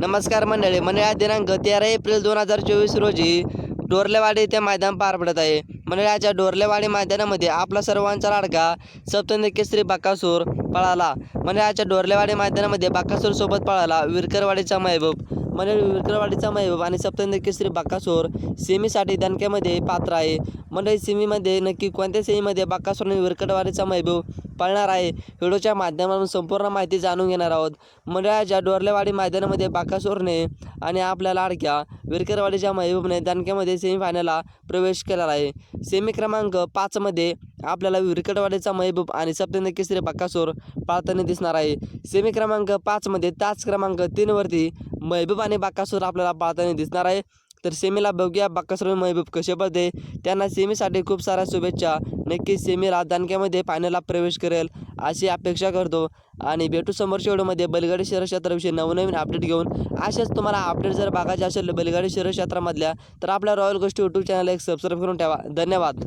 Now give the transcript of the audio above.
नमस्कार मंडळी मंडळी दिनांक तेरा एप्रिल दोन हजार चोवीस रोजी डोरलेवाडी येथे मैदान पार पडत आहे. मंडळाच्या डोरलेवाडी मैदानामध्ये आपला सर्वांचा लाडका सप्तंदी केसरी बाकासूर पळाला. मंडळाच्या डोरलेवाडी मैदानामध्ये बाकासूर सोबत पळाला विरकरवाडीचा महबूब. मंडळी विरकरवाडीचा महबूब आणि सप्तंद केसरी बाकासूर सेमीसाठी दणक्यामध्ये पात्र आहे. मंडळी सेमीमध्ये नक्की कोणत्या सेमीमध्ये बाकासूर आणि विरकरवाडीचा महबूब पळणार आहे. व्हिडिओच्या माध्यमातून संपूर्ण माहिती जाणून घेणार आहोत. मंडळाच्या डोरलेवाडी मैदानामध्ये बाकासोरने आणि आपल्या लाडक्या विरकरवाडीच्या महबूबने दणक्यामध्ये सेमीफायनलला प्रवेश केला आहे. सेमी क्रमांक पाचमध्ये आपल्याला विरकरवाडीचा महबूब आणि सप्तेंद्र केसरी बाकासोर पाळताना दिसणार आहे. सेमी क्रमांक पाचमध्ये त्याच क्रमांक तीनवरती महबूब आणि बाकासूर आपल्याला पाळताना दिसणार आहे. तर सेमीला बघूया बाकासूर महबूब कसे पडते त्यांना सेमीसाठी खूप साऱ्या शुभेच्छा नक्कीच सेमी दणक्यामध्ये फायनलला प्रवेश करेल अशी अपेक्षा करतो. आणि भेटू समोर शेवटमध्ये बैलगाडी शहर क्षेत्राविषयी नवनवीन अपडेट घेऊन. असेच तुम्हाला अपडेट जर बघायचे असेल बैलगाडी शहर क्षेत्रामधल्या तर आपल्या रॉयल गोष्टी यूट्यूब चॅनल एक सबस्क्राईब करून ठेवा. धन्यवाद.